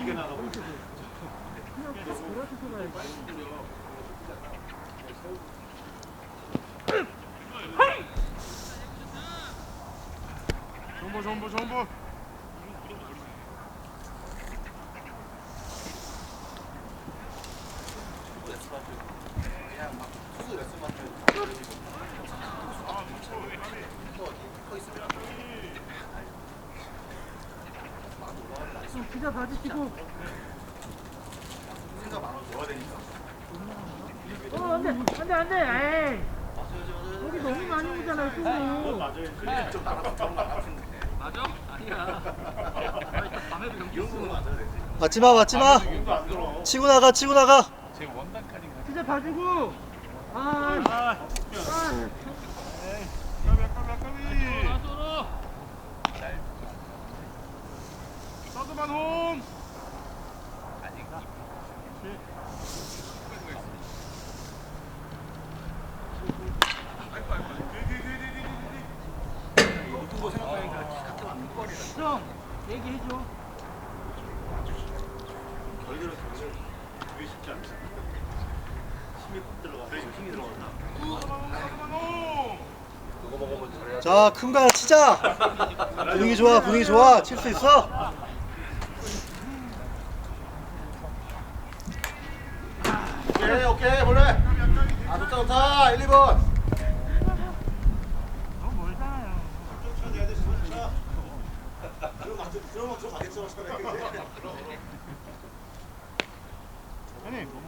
이게 나가고 있 정보 기자 봐주시고. 어, 안 돼, 안 돼, 안 돼, 에이. 여기 너무 많이 오잖아, 그건 수. 맞아요. 좀 맞아? 아니야. 아니, 딱 밤에도 경기 있어. 맞지 마, 맞지 마. 공도 안 들어. 치고 나가, 치고 나가. 제 원단 카딩 기자 봐주고. 아, 아, 아. 까비 까비 까비 나서로. 서드만 홈 형, 얘기해줘. 쉽지. 힘이 들어가. 힘이 들어간다. 홈 자, 큰거 하나 치자. 분위기 좋아, 분위기 좋아. 칠 수 있어. 오케이, 볼래. 아, 좋다, 좋다. 1, 2번. 너무 멀잖아요. 들어가겠죠, 차라리. 아니